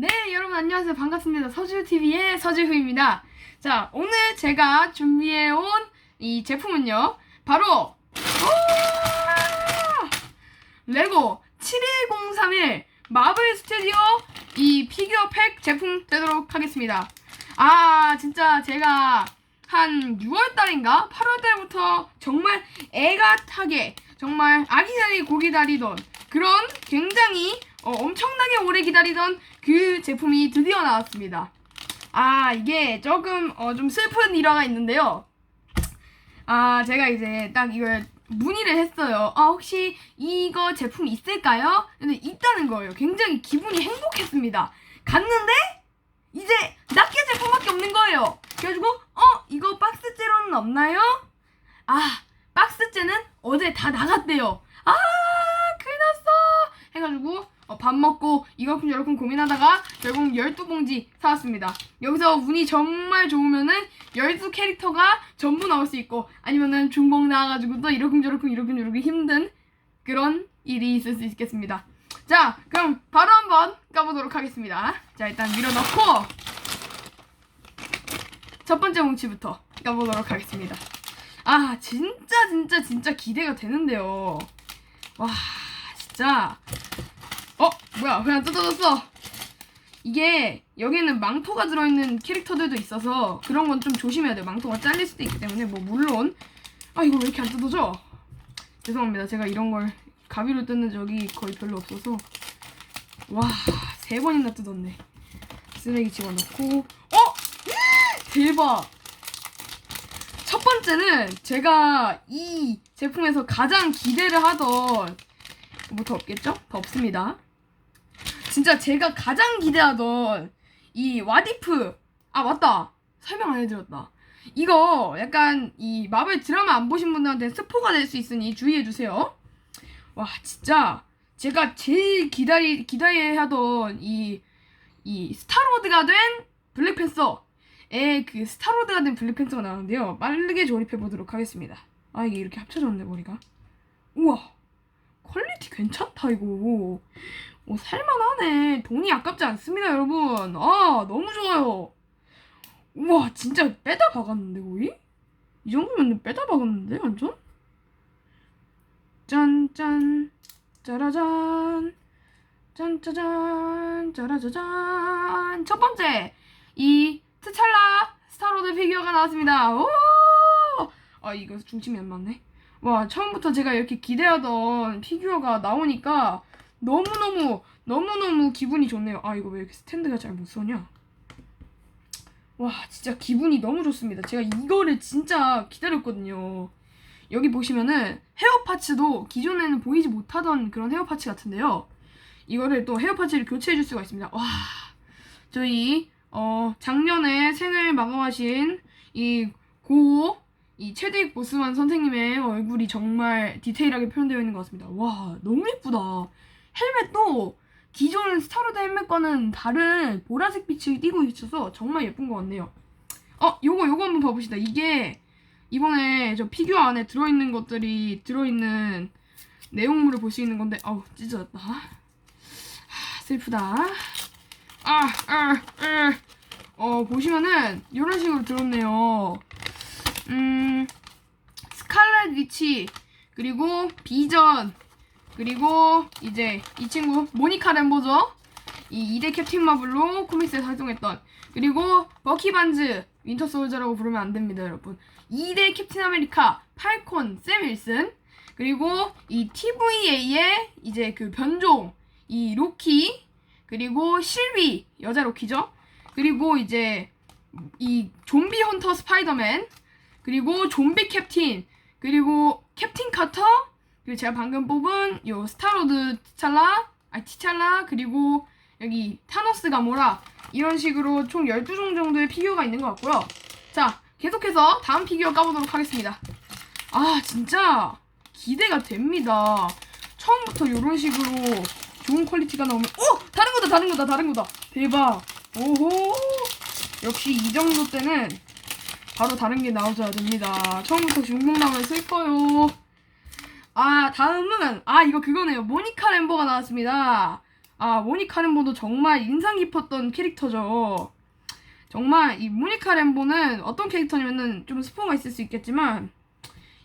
네, 여러분 안녕하세요. 반갑습니다. 서주TV의 서주후입니다. 자, 오늘 제가 준비해온 이 제품은요. 바로! 레고 71031 마블 스튜디오 이 피규어 팩 제품 되도록 하겠습니다. 아, 진짜 제가 한 6월달인가 8월달부터 정말 애가 타게 정말 아기자리 고기 다리던 그런 굉장히 어, 엄청나게 오래 기다리던 그 제품이 드디어 나왔습니다. 아 이게 조금 어, 좀 슬픈 일화가 있는데요. 아 제가 이제 딱 이걸 문의를 했어요. 아 혹시 이거 제품 있을까요? 근데 있다는 거예요. 굉장히 기분이 행복했습니다. 갔는데 이제 낱개 제품밖에 없는 거예요. 그래가지고 어 이거 박스째로는 없나요? 아 박스째는 어제 다 나갔대요. 아 큰일 났어 해가지고 어, 밥 먹고 이거쿵 저러쿵 고민하다가 결국 12봉지 사왔습니다. 여기서 운이 정말 좋으면은 12 캐릭터가 전부 나올 수 있고 아니면은 중복 나와가지고 또 이러쿵 저러쿵 이러쿵 저러쿵 힘든 그런 일이 있을 수 있겠습니다. 자 그럼 바로 한번 까보도록 하겠습니다. 자 일단 밀어넣고 첫 번째 뭉치부터 까보도록 하겠습니다. 아 진짜 진짜 진짜 기대가 되는데요. 와 진짜 어 뭐야 그냥 뜯어졌어. 이게 여기는 망토가 들어있는 캐릭터들도 있어서 그런 건 좀 조심해야 돼요. 망토가 잘릴 수도 있기 때문에 뭐 물론 아 이거 왜 이렇게 안 뜯어져? 죄송합니다. 제가 이런 걸 가위로 뜯는 적이 거의 별로 없어서 와 세 번이나 뜯었네. 쓰레기 집어넣고 어 대박. 첫 번째는 제가 이 제품에서 가장 기대를 하던 뭐 더 없겠죠? 더 없습니다. 진짜 제가 가장 기대하던 이 와디프 아 맞다 설명 안 해드렸다. 이거 약간 이 마블 드라마 안 보신 분들한테 스포가 될 수 있으니 주의해 주세요. 와 진짜 제가 제일 기다리 기다려하던 이 이 스타로드가 된 블랙팬서의 그 스타로드가 된 블랙팬서가 나오는데요. 빠르게 조립해 보도록 하겠습니다. 아 이게 이렇게 합쳐졌네 머리가. 우와 퀄리티 괜찮다 이거. 오 살만하네. 돈이 아깝지 않습니다 여러분. 아 너무 좋아요. 우와 진짜 빼다 박았는데 거의? 이 정도면 빼다 박았는데 완전? 짠 짠 짜라잔 짠짜잔 짜라자잔 첫 번째 이 트찰라 스타로드 피규어가 나왔습니다. 오! 아 이거 중심이 안 맞네. 와 처음부터 제가 이렇게 기대하던 피규어가 나오니까 너무너무 너무너무 기분이 좋네요. 아 이거 왜 이렇게 스탠드가 잘 못 서냐? 와 진짜 기분이 너무 좋습니다. 제가 이거를 진짜 기다렸거든요. 여기 보시면은 헤어 파츠도 기존에는 보이지 못하던 그런 헤어 파츠 같은데요. 이거를 또 헤어 파츠를 교체해 줄 수가 있습니다. 와 저희 어 작년에 생을 마감하신 이 고이 체드윅 보스만 선생님의 얼굴이 정말 디테일하게 표현되어 있는 것 같습니다. 와 너무 예쁘다. 헬멧도 기존 스타로드 헬멧과는 다른 보라색 빛을 띠고 있어서 정말 예쁜 것 같네요. 어 요거 요거 한번 봐봅시다. 이게 이번에 저 피규어 안에 들어있는 것들이 들어있는 내용물을 볼 수 있는 건데 어우 찢어졌다. 하, 슬프다. 아, 아, 아. 어 보시면은 이런 식으로 들었네요. 음, 스칼렛 위치 그리고 비전 그리고 이제 이 친구 모니카 램보죠. 이 2대 캡틴 마블로 코믹스에 활동했던 그리고 버키 반즈 윈터 솔저라고 부르면 안 됩니다, 여러분. 2대 캡틴 아메리카 팔콘 샘 윌슨 그리고 이 TVA의 이제 그 변종 이 로키 그리고 실비 여자 로키죠. 그리고 이제 이 좀비 헌터 스파이더맨 그리고 좀비 캡틴 그리고 캡틴 카터 그리고 제가 방금 뽑은 요 스타로드 티찰라 아 티찰라 그리고 여기 타노스 가모라 이런 식으로 총 12종 정도의 피규어가 있는 것 같고요. 자, 계속해서 다음 피규어 까보도록 하겠습니다. 아, 진짜 기대가 됩니다. 처음부터 이런 식으로 좋은 퀄리티가 나오면 오! 다른 거다, 다른 거다, 다른 거다. 대박. 오호. 역시 이 정도 때는 바로 다른 게 나오셔야 됩니다. 처음부터 중복 나오면 슬퍼요. 아, 다음은 아, 이거 그거네요. 모니카 램버가 나왔습니다. 아 모니카 램보도 정말 인상 깊었던 캐릭터죠. 정말 이 모니카 램보는 어떤 캐릭터냐면은 좀 스포가 있을 수 있겠지만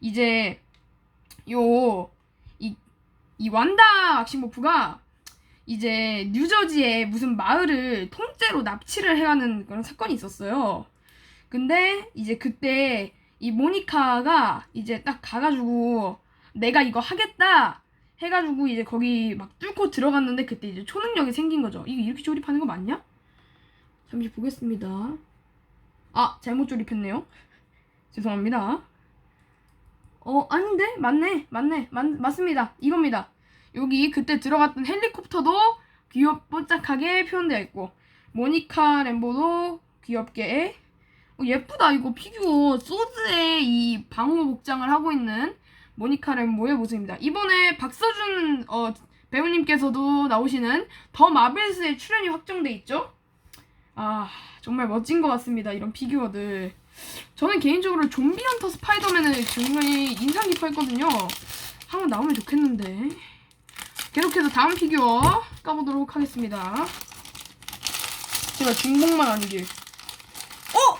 이제 요 이 이 완다 막시모프가 이제 뉴저지의 무슨 마을을 통째로 납치를 해가는 그런 사건이 있었어요. 근데 이제 그때 이 모니카가 이제 딱 가가지고 내가 이거 하겠다 해가지고 이제 거기 막 뚫고 들어갔는데 그때 이제 초능력이 생긴 거죠. 이게 이렇게 조립하는 거 맞냐? 잠시 보겠습니다. 아 잘못 조립했네요. 죄송합니다. 어 아닌데 맞네 맞네 맞, 맞습니다 이겁니다. 여기 그때 들어갔던 헬리콥터도 귀엽뽀짝하게 표현되어 있고 모니카 램보도 귀엽게 어, 예쁘다 이거 피규어 소드의 이 방호 복장을 하고 있는 모니카 램보의 모습입니다. 이번에 박서준 어, 배우님께서도 나오시는 더 마블스의 출연이 확정돼 있죠. 아 정말 멋진 것 같습니다. 이런 피규어들. 저는 개인적으로 좀비 헌터 스파이더맨을 굉장히 인상 깊어 했거든요. 한번 나오면 좋겠는데. 계속해서 다음 피규어 까보도록 하겠습니다. 제가 중복만 아니길. 어!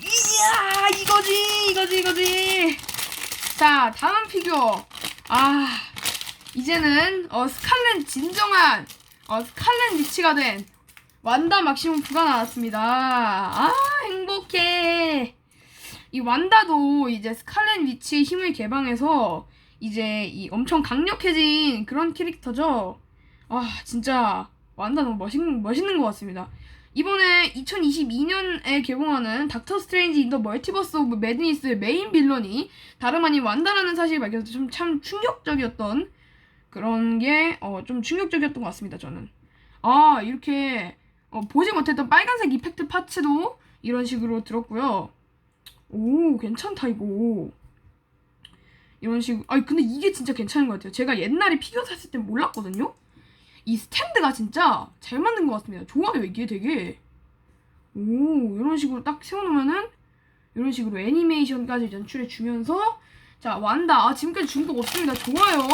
이야 이거지 이거지 이거지. 자 다음 피규어. 아 이제는 어 스칼렛 진정한 어 스칼렛 리치가 된 완다 막시멈프가 나왔습니다. 아 행복해. 이 완다도 이제 스칼렛 리치의 힘을 개방해서 이제 이 엄청 강력해진 그런 캐릭터죠. 아 진짜 완다 너무 멋있, 멋있는 것 같습니다. 이번에 2022년에 개봉하는 닥터 스트레인지 인 더 멀티버스 오브 매드니스의 메인 빌런이 다름 아닌 완다라는 사실이 밝혀서 좀 참 충격적이었던 그런 게 어, 좀 충격적이었던 것 같습니다. 저는 아 이렇게 어, 보지 못했던 빨간색 이펙트 파츠도 이런 식으로 들었고요. 오 괜찮다 이거. 이런 식으로 아니 근데 이게 진짜 괜찮은 것 같아요. 제가 옛날에 피규어 샀을 때 몰랐거든요. 이 스탠드가 진짜 잘 만든 것 같습니다. 좋아요 이게 되게. 오 이런 식으로 딱 세워놓으면은 이런 식으로 애니메이션까지 연출해 주면서 자 완다. 아 지금까지 준거 없습니다. 좋아요.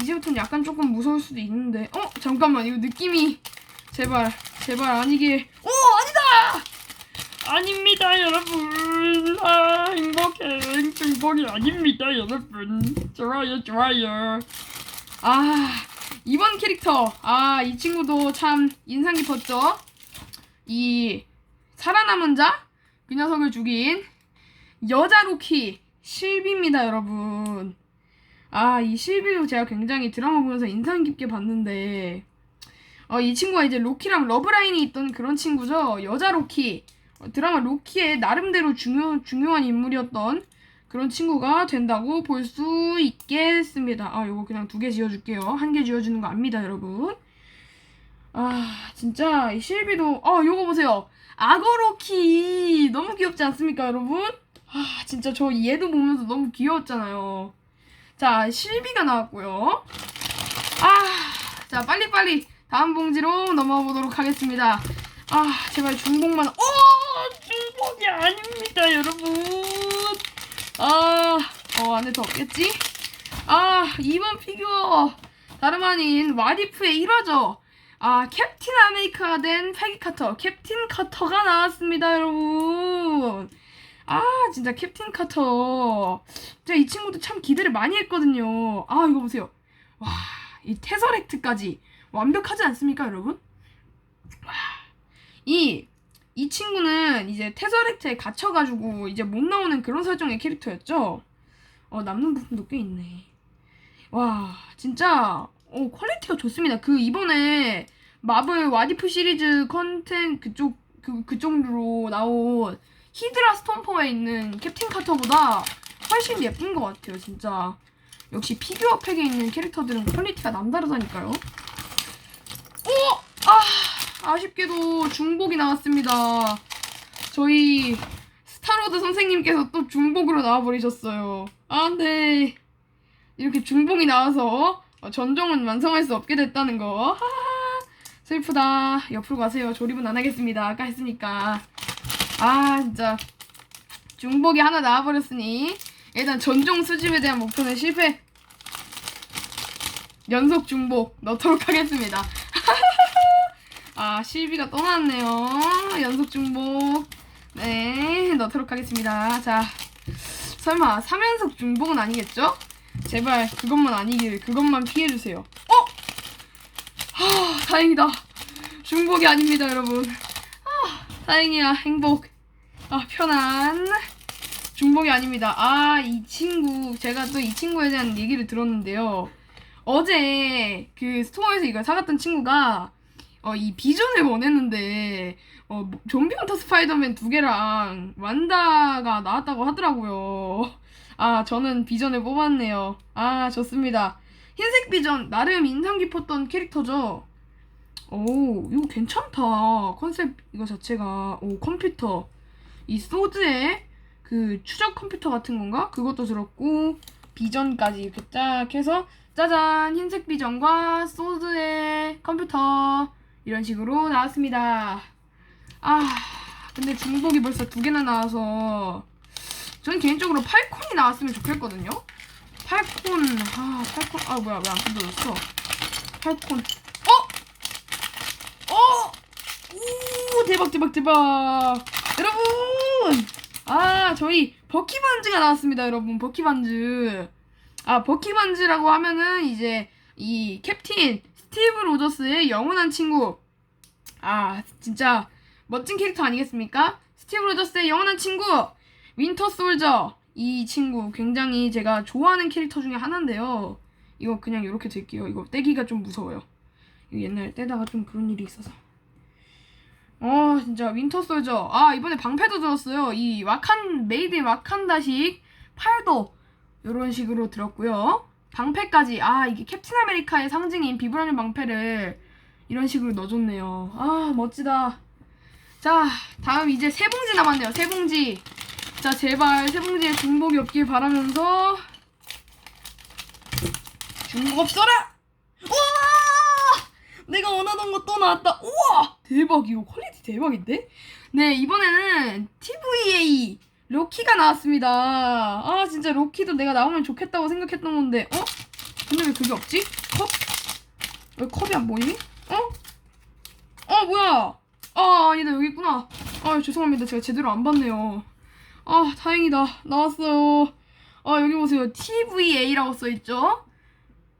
이제부터는 약간 조금 무서울 수도 있는데. 어 잠깐만. 이거 느낌이 제발 제발 아니길 오 아니다! 아닙니다 여러분. 아 행복해. 행복이 아닙니다 여러분. 좋아요 좋아요. 아 이번 캐릭터. 아 이 친구도 참 인상 깊었죠? 이 살아남은 자? 그 녀석을 죽인 여자 로키 실비입니다 여러분. 아 이 실비도 제가 굉장히 드라마 보면서 인상 깊게 봤는데 어, 이 친구가 이제 로키랑 러브라인이 있던 그런 친구죠? 여자 로키. 어, 드라마 로키의 나름대로 중요, 중요한 인물이었던 그런 친구가 된다고 볼 수 있겠습니다. 아, 요거 그냥 두 개 지어줄게요. 한 개 지어주는 거 압니다, 여러분. 아, 진짜, 이 실비도, 어, 요거 보세요. 악어로키! 너무 귀엽지 않습니까, 여러분? 아, 진짜 저 얘도 보면서 너무 귀여웠잖아요. 자, 실비가 나왔고요. 아, 자, 빨리빨리 다음 봉지로 넘어가 보도록 하겠습니다. 아, 제발 중복만, 어! 행복이 아닙니다 여러분 아, 어, 안에 더 없겠지? 아, 이번 피규어. 다름 아닌 와디프의 1화죠. 아, 캡틴 아메리카가 된 패기 카터, 캡틴 카터가 나왔습니다, 여러분. 아, 진짜 캡틴 카터. 진짜 이 친구도 참 기대를 많이 했거든요. 아, 이거 보세요. 와, 이 테서렉트까지 완벽하지 않습니까, 여러분? 와, 이 이 친구는 이제 테서렉트에 갇혀가지고 이제 못 나오는 그런 설정의 캐릭터였죠. 어 남는 부분도 꽤 있네. 와 진짜 어 퀄리티가 좋습니다. 그 이번에 마블 와디프 시리즈 컨텐 그쪽 그 그쪽으로 나온 히드라 스톰퍼에 있는 캡틴 카터보다 훨씬 예쁜 것 같아요. 진짜 역시 피규어 팩에 있는 캐릭터들은 퀄리티가 남다르다니까요. 오! 아! 아쉽게도 중복이 나왔습니다. 저희 스타로드 선생님께서 또 중복으로 나와버리셨어요. 아, 네. 이렇게 중복이 나와서 어, 전종은 완성할 수 없게 됐다는 거. 하하, 슬프다. 옆으로 가세요. 조립은 안 하겠습니다. 아까 했으니까. 아, 진짜. 중복이 하나 나와버렸으니 일단 전종 수집에 대한 목표는 실패. 연속 중복 넣도록 하겠습니다. 아 실비가 또 나왔네요. 연속 중복 네 넣도록 하겠습니다. 자 설마 3연속 중복은 아니겠죠? 제발 그것만 아니길 그것만 피해주세요. 어? 아 다행이다. 중복이 아닙니다 여러분. 아 다행이야 행복. 아 편안. 중복이 아닙니다. 아, 이 친구, 제가 또 이 친구에 대한 얘기를 들었는데요. 어제 그 스토어에서 이걸 사갔던 친구가 어, 이 비전을 원했는데 어, 뭐, 좀비 헌터 스파이더맨 두 개랑 완다가 나왔다고 하더라고요. 아, 저는 비전을 뽑았네요. 아, 좋습니다. 흰색 비전, 나름 인상 깊었던 캐릭터죠. 오, 이거 괜찮다. 컨셉 이거 자체가. 오, 컴퓨터. 이 소드에 그 추적 컴퓨터 같은 건가? 그것도 들었고 비전까지 이렇게 딱 해서 짜잔 흰색 비전과 소드의 컴퓨터 이런 식으로 나왔습니다. 아 근데 중복이 벌써 두 개나 나와서 전 개인적으로 팔콘이 나왔으면 좋겠거든요. 팔콘 아 팔콘 아 뭐야 왜 안 뜯어졌어? 팔콘 어? 어? 오 대박 대박 대박 여러분 아, 저희 버키 반즈가 나왔습니다, 여러분. 버키 반즈. 아, 버키 반즈라고 하면은 이제 이 캡틴 스티브 로저스의 영원한 친구. 아, 진짜 멋진 캐릭터 아니겠습니까? 스티브 로저스의 영원한 친구. 윈터 솔저. 이 친구 굉장히 제가 좋아하는 캐릭터 중에 하나인데요. 이거 그냥 이렇게 될게요. 이거 떼기가 좀 무서워요. 옛날에 떼다가 좀 그런 일이 있어서. 어 진짜 윈터 솔저 아 이번에 방패도 들었어요 이 와칸 메이드 인 와칸다식 팔도 이런 식으로 들었고요 방패까지 아 이게 캡틴 아메리카의 상징인 비브라늄 방패를 이런 식으로 넣어줬네요 아 멋지다 자 다음 이제 세 봉지 남았네요 세 봉지 자 제발 세 봉지에 중복이 없길 바라면서 중복 없어라 우와 내가 원하던 거 또 나왔다. 우와! 대박, 이거 퀄리티 대박인데? 네, 이번에는 TVA 로키가 나왔습니다. 아, 진짜 로키도 내가 나오면 좋겠다고 생각했던 건데, 어? 근데 왜 그게 없지? 컵? 왜 컵이 안 보이니? 어? 어, 뭐야? 아, 아니다, 여기 있구나. 아, 죄송합니다. 제가 제대로 안 봤네요. 아, 다행이다. 나왔어요. 아, 여기 보세요. TVA라고 써있죠?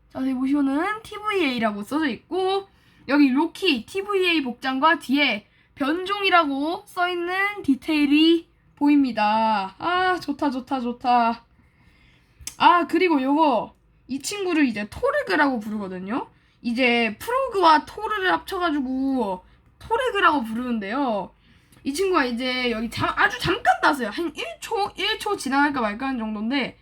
자세히 보시면은 TVA라고 써져 있고 여기 로키 TVA 복장과 뒤에 변종이라고 써 있는 디테일이 보입니다. 아 좋다 좋다 좋다. 아 그리고 요거 이 친구를 이제 토르그라고 부르거든요. 이제 프로그와 토르를 합쳐가지고 토르그라고 부르는데요. 이 친구가 이제 여기 잠, 아주 잠깐 나서요. 한 1초 1초 지나갈까 말까 하는 정도인데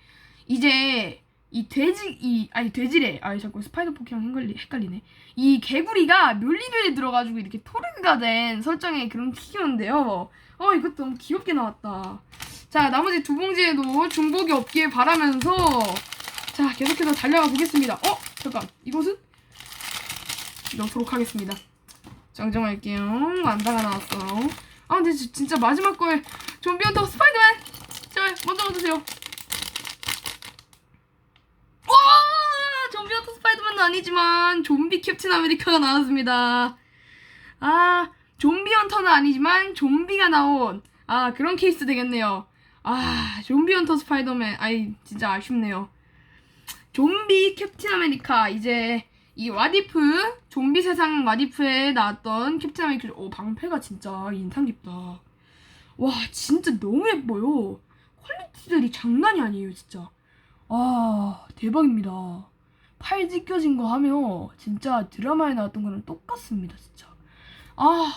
이제 이 돼지 이 아니 돼지래. 아니 자꾸 스파이더 포키랑 헷갈리, 헷갈리네. 이 개구리가 멸리벨에 들어가지고 이렇게 토르그가 된 설정의 그런 피규어인데요. 어 이것도 너무 귀엽게 나왔다. 자 나머지 두 봉지에도 중복이 없길 바라면서 자 계속해서 달려가 보겠습니다. 어 잠깐. 이것은? 넣도록 하겠습니다 정정할게요 완다가 나왔어 아 근데 지- 진짜 마지막 거에 좀비 헌터 스파이더맨 제발 먼저 얻으세요 와! 좀비 헌터 스파이더맨은 아니지만 좀비 캡틴 아메리카가 나왔습니다. 아, 좀비 헌터는 아니지만 좀비가 나온 아, 그런 케이스 되겠네요. 아, 좀비 헌터 스파이더맨. 아이, 진짜 아쉽네요. 좀비 캡틴 아메리카 이제 이 와디프 좀비 세상 와디프에 나왔던 캡틴 아메리카 오 방패가 진짜 인상 깊다. 와 진짜 너무 예뻐요. 퀄리티들이 장난이 아니에요 진짜. 아 대박입니다. 팔 찢겨진 거 하며 진짜 드라마에 나왔던 거랑 똑같습니다 진짜. 아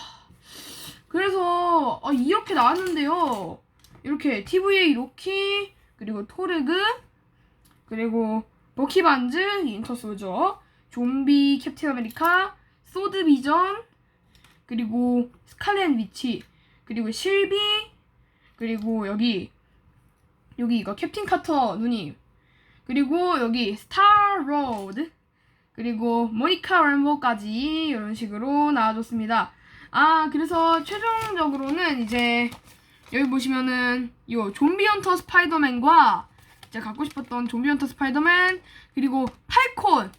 그래서 아, 이렇게 나왔는데요. 이렇게 TVA 로키 그리고 토르그 그리고 버키 반즈 인터소저 좀비 캡틴 아메리카 소드 비전 그리고 스칼렛 위치 그리고 실비 그리고 여기 여기 이거 캡틴 카터 누님 그리고 여기 스타 로드 그리고 모니카 램보까지 이런 식으로 나와줬습니다. 아 그래서 최종적으로는 이제 여기 보시면은 이 좀비 헌터 스파이더맨과 제가 갖고 싶었던 좀비 헌터 스파이더맨 그리고 팔콘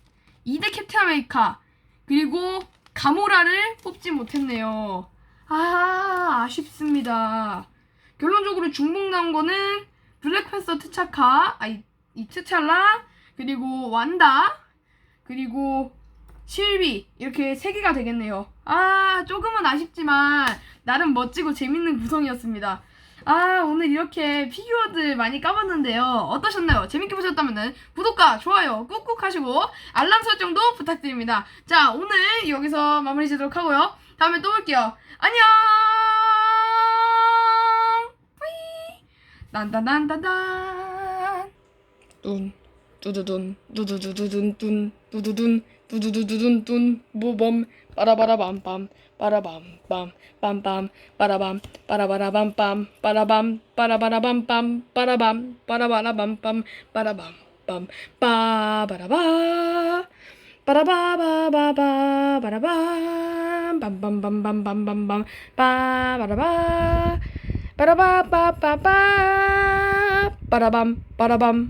2대 캡틴 아메리카 그리고 가모라를 뽑지 못했네요. 아 아쉽습니다. 결론적으로 중복 나온 거는 블랙팬서 트차카, 아이 이 트찰라 그리고 완다 그리고 실비 이렇게 세 개가 되겠네요. 아 조금은 아쉽지만 나름 멋지고 재밌는 구성이었습니다. 아 오늘 이렇게 피규어들 많이 까봤는데요. 어떠셨나요? 재밌게 보셨다면 구독과 좋아요 꾹꾹 하시고 알람 설정도 부탁드립니다. 자 오늘 여기서 마무리 지도록 하고요. 다음에 또 올게요. 안녕. 딴딴딴딴딴. 뚠 두두둔 두두두두둔 뚠 두두둔 두두두두둔 뚠 모범 빠라바라밤밤 빠라밤밤 빰빰 빠라밤 빠라바라밤빰 빠라밤 빠라바라밤빰 빠라밤 빠라바라밤빰 빠라밤 빰 빠바라바 빠라바바바바 바라밤 빰빰빰빰빰빰빰 빠바라바 빠라바빠빠빠 빠라밤 빠라밤